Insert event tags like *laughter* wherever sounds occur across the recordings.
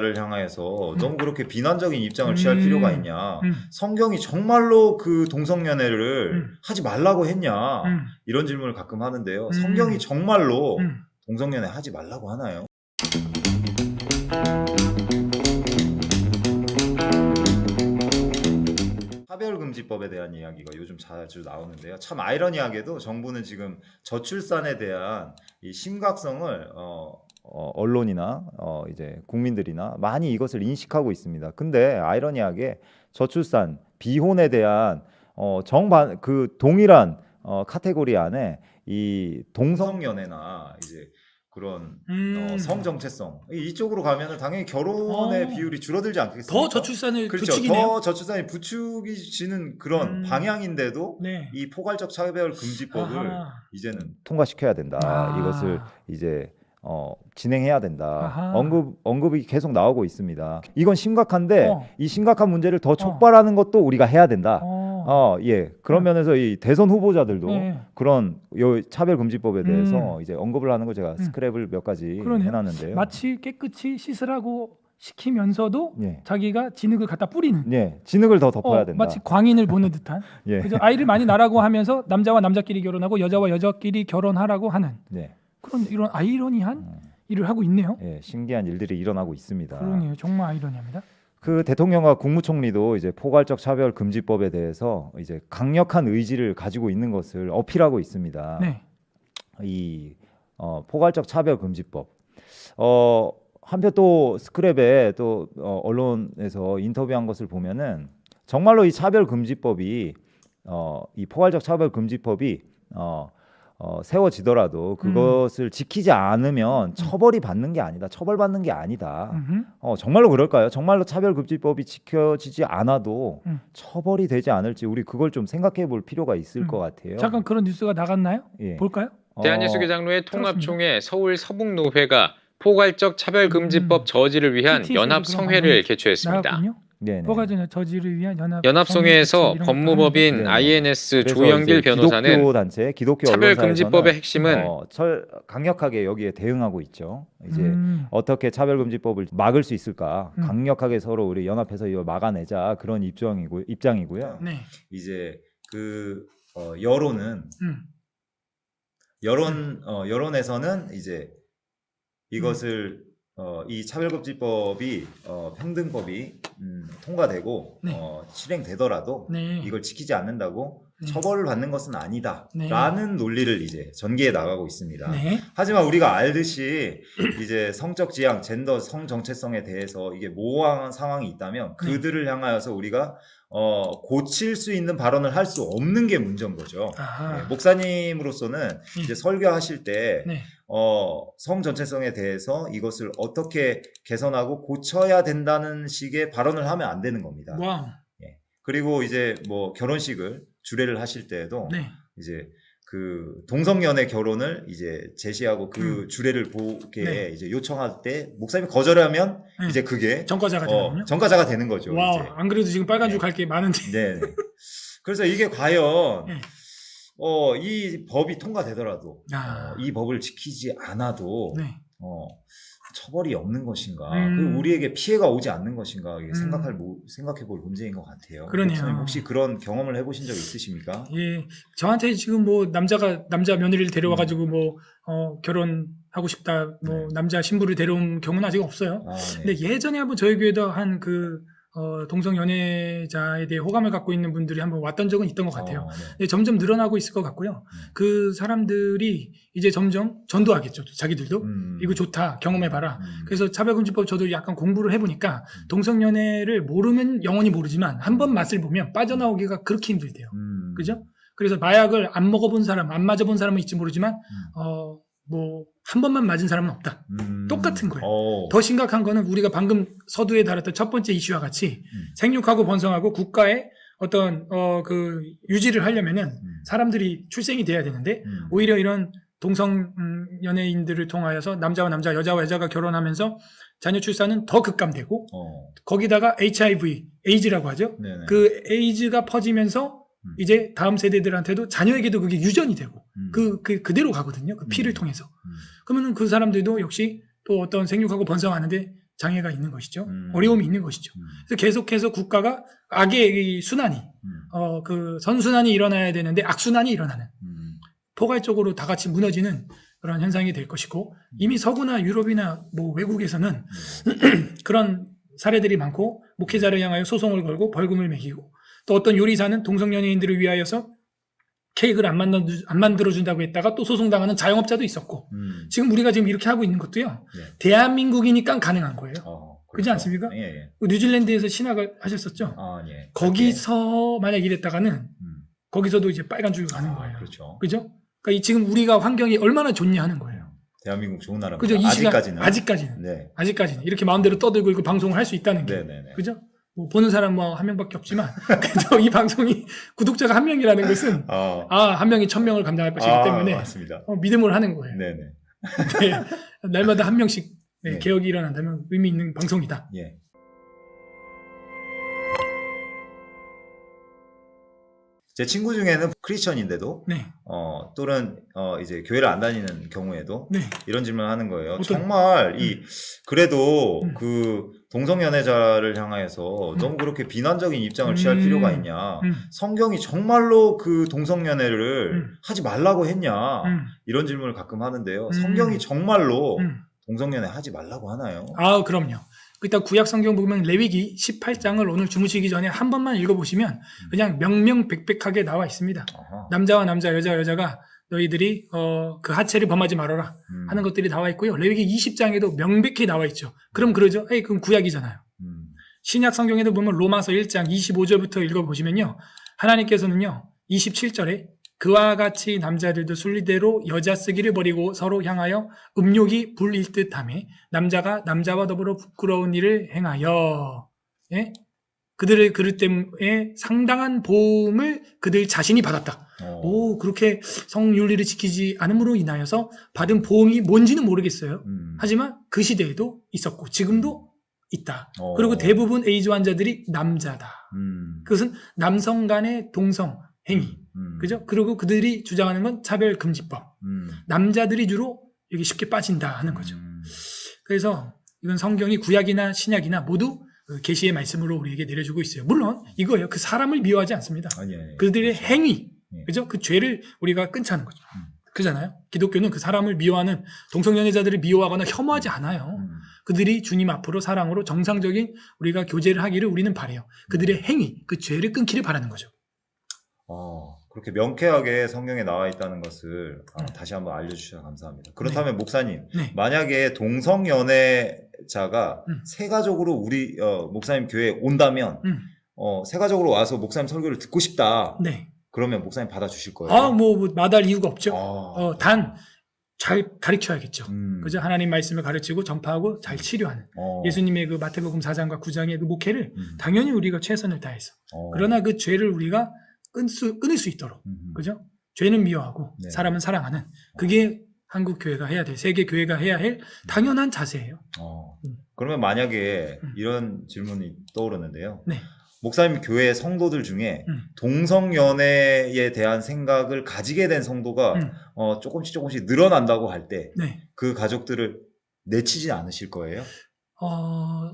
를 향해서 너무 그렇게 비난적인 입장을 취할 음. 필요가 있냐. 음, 성경이 정말로 그 동성연애를 음. 하지 말라고 했냐. 음, 이런 질문을 가끔 하는데요. 음. 성경이 정말로 음. 동성연애 하지 말라고 하나요? 차별금지법에 대한 이야기가 요즘 자주 나오는데요. 참 아이러니하게도 정부는 지금 저출산에 대한 이 심각성을 어, 어, 언론이나 어, 이제 국민들이나 많이 이것을 인식하고 있습니다. 근데 아이러니하게 저출산, 비혼에 대한 어, 정반 그 동일한 어, 카테고리 안에 이 동성 연애나 이제 그런 음. 어, 성 정체성 이쪽으로 가면은 당연히 결혼의 어. 비율이 줄어들지 않겠습니까? 더 저출산을 그렇죠. 부추기네요. 더 저출산이 부추기지는 그런 음. 방향인데도 네. 이 포괄적 차별 금지법을 아하. 이제는 통과시켜야 된다. 아. 이것을 이제 어, 진행해야 된다. 아하. 언급 언급이 계속 나오고 있습니다. 이건 심각한데 어. 이 심각한 문제를 더 촉발하는 것도 우리가 해야 된다. 어. 어, 예. 그런 어. 면에서 이 대선 후보자들도 네. 그런 요 차별 금지법에 대해서 음. 이제 언급을 하는 거 제가 음. 스크랩을 몇 가지 그러네요. 해놨는데요. 마치 깨끗이 씻으라고 시키면서도 예. 자기가 진흙을 갖다 뿌리는 예, 진흙을 더 덮어야 어, 된다. 마치 광인을 보는 듯한 *laughs* 예, 그죠? 아이를 많이 낳으라고 하면서 남자와 남자끼리 결혼하고 여자와 여자끼리 결혼하라고 하는 네, 그런 이런 아이러니한 음, 일을 하고 있네요. 예, 신기한 일들이 일어나고 있습니다. 그러네요. 정말 아이러니합니다. 그 대통령과 국무총리도 이제 포괄적 차별 금지법에 대해서 이제 강력한 의지를 가지고 있는 것을 어필하고 있습니다. 네. 이 어, 포괄적 차별 금지법. 어, 한편 또 스크랩에 또 어, 언론에서 인터뷰한 것을 보면은 정말로 이 차별 금지법이 어, 이 포괄적 차별 금지법이 어, 어, 세워지더라도 그것을 지키지 않으면 처벌이 받는 게 아니다. 처벌받는 게 아니다. 음흠. 어, 정말로 그럴까요? 정말로 차별금지법이 지켜지지 않아도 음. 처벌이 되지 않을지 우리 그걸 좀 생각해 볼 필요가 있을 음. 것 같아요. 잠깐 그런 뉴스가 나갔나요? 예. 볼까요? 대한예수교 어, 장로회 통합총회 서울 서북노회가 포괄적 차별금지법 음. 저지를 위한 연합 성회를 방송이 개최했습니다. 나갔군요. 네네. 뭐가 전에 저지를 위한 연합 연합성회에서 이런 법무법인 네네. INS 조영길 변호사는 기독교 단체, 기독교 차별금지법의 핵심은 어, 철, 강력하게 여기에 대응하고 있죠. 이제 음, 어떻게 차별금지법을 막을 수 있을까? 음. 강력하게 서로 우리 연합해서 이걸 막아내자 그런 입장이고 입장이고요. 네. 이제 그 어, 여론은 음. 여론 어, 여론에서는 이제 이것을 어, 이 차별금지법이 어, 평등법이 음, 통과되고 네. 어, 실행되더라도 네. 이걸 지키지 않는다고 네. 처벌을 받는 것은 네. 아니다라는 논리를 이제 전개해 나가고 있습니다. 네. 하지만 우리가 알듯이 *clears throat* 이제 성적 지향, 젠더, 성 정체성에 대해서 이게 모호한 상황이 있다면 네. 그들을 향하여서 우리가 어, 고칠 수 있는 발언을 할 수 없는 게 문제인 거죠. 네, 목사님으로서는 네. 이제 설교하실 때 네. 어, 성 전체성에 대해서 이것을 어떻게 개선하고 고쳐야 된다는 식의 발언을 하면 안 되는 겁니다. 와우. 그리고 이제 뭐 결혼식을 주례를 하실 때에도 네. 이제 그 동성연애 결혼을 이제 제시하고 그 음. 주례를 보게 네. 이제 요청할 때 목사님이 거절하면 네. 이제 그게 전과자가 어, 되는군요. 전과자가 되는 거죠. 와, 이제. 안 그래도 지금 빨간 줄 네. 갈게 많은데. 네. 네. 그래서 이게 과연 네. 어, 이 법이 통과되더라도 아. 어, 이 법을 지키지 않아도 네. 어, 처벌이 없는 것인가, 음. 그리고 우리에게 피해가 오지 않는 것인가 음. 생각할 모- 생각해볼 문제인 것 같아요. 그러네요. 혹시 그런 경험을 해보신 적 있으십니까? 예, 저한테 지금 뭐 남자가 남자 며느리를 음. 데려와가지고 뭐 어, 결혼 하고 싶다, 뭐 네. 남자 신부를 데려온 경우는 아직 없어요. 아, 네. 근데 예전에 한번 저희 교회도 한그 어, 동성 연애자에 대해 호감을 갖고 있는 분들이 한번 왔던 적은 있던 것 같아요. 어, 네. 점점 늘어나고 있을 것 같고요. 그 사람들이 이제 점점 전도하겠죠. 자기들도 음. 이거 좋다, 경험해봐라. 음. 그래서 차별금지법 저도 약간 공부를 해보니까 음. 동성 연애를 모르면 영원히 모르지만 한 번 맛을 보면 빠져나오기가 그렇게 힘들대요. 음. 그죠? 그래서 마약을 안 먹어본 사람, 안 맞아본 사람은 있지 모르지만, 음. 어, 뭐, 한 번만 맞은 사람은 없다. 음. 똑같은 거예요. 어. 더 심각한 거는 우리가 방금 서두에 다뤘던 첫 번째 이슈와 같이 음. 생육하고 번성하고 국가의 어떤, 어, 그, 유지를 하려면은 음. 사람들이 출생이 돼야 되는데, 음. 오히려 이런 동성 음, 연예인들을 통하여서 남자와 남자, 여자와 여자가 결혼하면서 자녀 출산은 더 급감되고, 어. 거기다가 HIV, 에이즈라고 하죠. 네네. 그 에이즈가 퍼지면서 음. 이제 다음 세대들한테도 자녀에게도 그게 유전이 되고 음. 그, 그 그대로 가거든요. 그 피를 음. 통해서. 음. 그러면은 그 사람들도 역시 또 어떤 생육하고 번성하는데 장애가 있는 것이죠. 음. 어려움이 있는 것이죠. 음, 그래서 계속해서 국가가 악의 이 순환이, 음, 어, 그 선순환이 일어나야 되는데 악순환이 일어나는 음, 포괄적으로 다 같이 무너지는 그런 현상이 될 것이고 이미 서구나 유럽이나 뭐 외국에서는 음. *clears throat* 그런 사례들이 많고 목회자를 향하여 소송을 걸고 벌금을 매기고 또 어떤 요리사는 동성연예인들을 위하여서 케이크를 안, 만들어, 안 만들어준다고 했다가 또 소송당하는 자영업자도 있었고 음. 지금 우리가 지금 이렇게 하고 있는 것도요 네. 대한민국이니까 가능한 거예요 어, 그렇지 않습니까? 예, 예. 뉴질랜드에서 신학을 하셨었죠 아, 예. 거기서 만약 이랬다가는 음. 거기서도 이제 빨간 줄 가는 아, 거예요 그렇죠. 그죠? 그러니까 이 지금 우리가 환경이 얼마나 좋냐 하는 거예요 대한민국 좋은 나라입니다. 그죠? 아직까지는. 아직까지는 네. 아직까지는 이렇게 마음대로 떠들고 이거 방송을 할 수 있다는 게 네, 네, 네. 그죠? 뭐 보는 사람 뭐 한 명밖에 없지만 *laughs* 그래도 이 방송이 구독자가 한 명이라는 것은 아, 아한 명이 천 명을 감당할 것이기 아, 때문에 맞습니다. 어, 믿음으로 하는 거예요. 네, 네. *laughs* 네. 날마다 한 명씩 네, 네. 개혁이 일어난다면 의미 있는 방송이다. 예. 제 친구 중에는 크리스천인데도 네, 어 또는 어 이제 교회를 안 다니는 경우에도 네, 이런 질문을 하는 거예요. 어떤- 정말 이 그래도 음. 그 동성 연애자를 향하여서 음. 너무 그렇게 비난적인 입장을 취할 음. 필요가 있냐? 음, 성경이 정말로 그 동성 연애를 음. 하지 말라고 했냐? 음, 이런 질문을 가끔 하는데요. 음. 성경이 정말로 음. 동성 연애 하지 말라고 하나요? 아, 그럼요. 일단 구약 성경 보면 레위기 18장을 오늘 주무시기 전에 한 번만 읽어보시면 그냥 명명백백하게 나와 있습니다. 아하. 남자와 남자, 여자 여자가 너희들이 어, 그 하체를 범하지 말아라 음. 하는 것들이 나와 있고요. 레위기 20장에도 명백히 나와 있죠. 그럼 그러죠. 에이, 그럼 구약이잖아요. 음. 신약 성경에도 보면 로마서 1장 25절부터 읽어보시면요. 하나님께서는요. 27절에 그와 같이 남자들도 순리대로 여자 쓰기를 버리고 서로 향하여 음욕이 불일 듯함에 남자가 남자와 더불어 부끄러운 일을 행하여 예? 그들의 그릇 때문에 상당한 보험을 그들 자신이 받았다. 어. 오 그렇게 성윤리를 지키지 않음으로 인하여서 받은 보험이 뭔지는 모르겠어요. 음. 하지만 그 시대에도 있었고 지금도 있다. 어. 그리고 대부분 에이즈 환자들이 남자다. 음. 그것은 남성 간의 동성 행위. 음. 그죠? 그리고 그들이 주장하는 건 차별 금지법. 음. 남자들이 주로 여기 쉽게 빠진다 하는 거죠. 음. 그래서 이건 성경이 구약이나 신약이나 모두 그 계시의 말씀으로 우리에게 내려주고 있어요. 물론 이거예요. 그 사람을 미워하지 않습니다. 아니, 아니. 그들의 그렇죠. 행위, 예. 그죠? 그 죄를 우리가 끊자는 거죠. 음. 그잖아요. 기독교는 그 사람을 미워하는 동성연애자들을 미워하거나 혐오하지 않아요. 음. 그들이 주님 앞으로 사랑으로 정상적인 우리가 교제를 하기를 우리는 바래요. 그들의 행위, 그 죄를 끊기를 바라는 거죠. 어, 그렇게 명쾌하게 성경에 나와 있다는 것을 아, 음. 다시 한번 알려주셔서 감사합니다. 그렇다면 목사님, 네. 만약에 동성연애자가 음. 세가적으로 우리 어, 목사님 교회에 온다면 음. 어, 세가적으로 와서 목사님 설교를 듣고 싶다. 네. 그러면 목사님 받아주실 거예요? 아, 뭐, 뭐 마다할 이유가 없죠. 아, 어, 단, 잘 가르쳐야겠죠. 음. 그죠? 하나님 말씀을 가르치고 전파하고 잘 치료하는. 어, 예수님의 그 마태복음 4장과 9장의 그 목회를 음. 당연히 우리가 최선을 다해서. 어. 그러나 그 죄를 우리가 끊 수, 끊을 수 있도록. 음. 그죠? 죄는 미워하고 네. 사람은 사랑하는. 그게 한국 교회가 해야 돼. 세계 교회가 해야 할 당연한 자세예요. 어. 음. 그러면 만약에 음. 이런 질문이 떠오르는데요. 네. 목사님 교회 성도들 중에 음. 동성 연애에 대한 생각을 가지게 된 성도가 음. 어, 조금씩 조금씩 늘어난다고 할 때그 네. 가족들을 내치지 않으실 거예요? 어,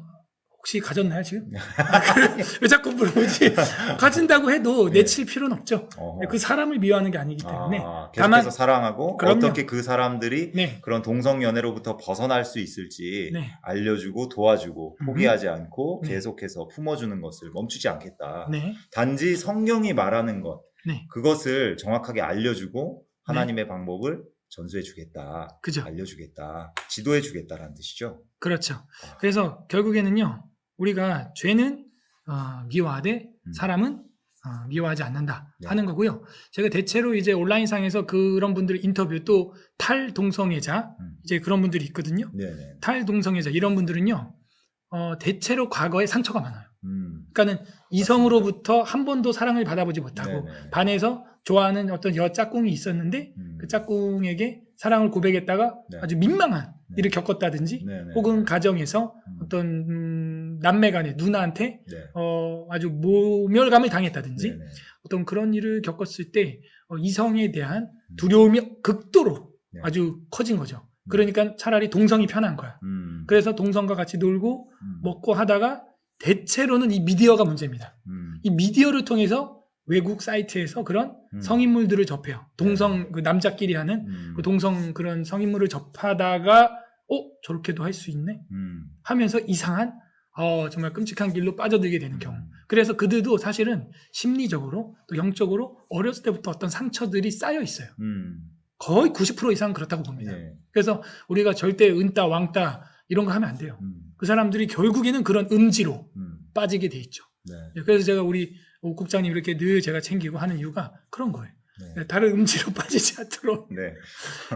혹시 가졌나요, 지금? 아, 그, 왜 자꾸 물어보지? *laughs* 가진다고 해도 네. 내칠 필요는 없죠. 어허. 그 사람을 미워하는 게 아니기 때문에. 아, 계속해서 다만- 사랑하고 그럼요. 어떻게 그 사람들이 네. 그런 동성 연애로부터 벗어날 수 있을지 네. 알려주고 도와주고 음. 포기하지 않고 네. 계속해서 품어주는 것을 멈추지 않겠다. 네. 단지 성경이 말하는 것 네. 그것을 정확하게 알려주고 하나님의 방법을 전수해 주겠다. 그죠. 알려주겠다. 지도해 주겠다라는 뜻이죠. 그렇죠. 그래서 결국에는요, 우리가 죄는 어, 미워하되 음. 사람은 어, 미워하지 않는다 네. 하는 거고요. 제가 대체로 이제 온라인상에서 그런 분들 인터뷰 또 탈동성애자 음. 이제 그런 분들이 있거든요. 네네. 탈동성애자 이런 분들은요, 어, 대체로 과거에 상처가 많아요. 음. 그러니까는 이성으로부터 한 번도 사랑을 받아보지 못하고 네네. 반해서 좋아하는 어떤 여 짝꿍이 있었는데 음. 그 짝꿍에게 사랑을 고백했다가 네. 아주 민망한 네. 일을 겪었다든지 네 네. 혹은 가정에서 음. 어떤 음, 남매간의 누나한테 네. 어, 아주 모멸감을 당했다든지 네 네. 어떤 그런 일을 겪었을 때 어, 이성에 대한 음. 두려움이 극도로 네. 아주 커진 거죠. 그러니까 차라리 동성이 편한 거야. 음. 그래서 동성과 같이 놀고 음. 먹고 하다가 대체로는 이 미디어가 문제입니다. 음. 이 미디어를 통해서 외국 사이트에서 그런 음. 성인물들을 접해요. 동성 그 남자끼리 하는 음. 그 동성 그런 성인물을 접하다가 어 저렇게도 할 수 있네 음. 하면서 이상한 어 정말 끔찍한 길로 빠져들게 되는 경우. 음. 그래서 그들도 사실은 심리적으로 또 영적으로 어렸을 때부터 어떤 상처들이 쌓여 있어요. 음. 거의 90% 이상 그렇다고 봅니다. 예. 그래서 우리가 절대 은따 왕따 이런 거 하면 안 돼요. 음. 그 사람들이 결국에는 그런 음지로 음. 빠지게 돼 있죠. 네. 그래서 제가 우리 오 국장님 이렇게 늘 제가 챙기고 하는 이유가 그런 거예요. 네. 다른 음지로 *laughs* 빠지지 않도록 네.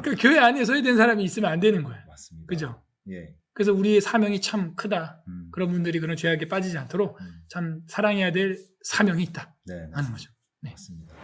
그 교회 안에 소외된 사람이 있으면 안 되는 거예요. 맞습니다. 그죠? 예. 그래서 우리의 사명이 참 크다. 음. 그런 분들이 그런 죄악에 빠지지 않도록 음. 참 사랑해야 될 사명이 있다 네. 하는 거죠. 맞습니다.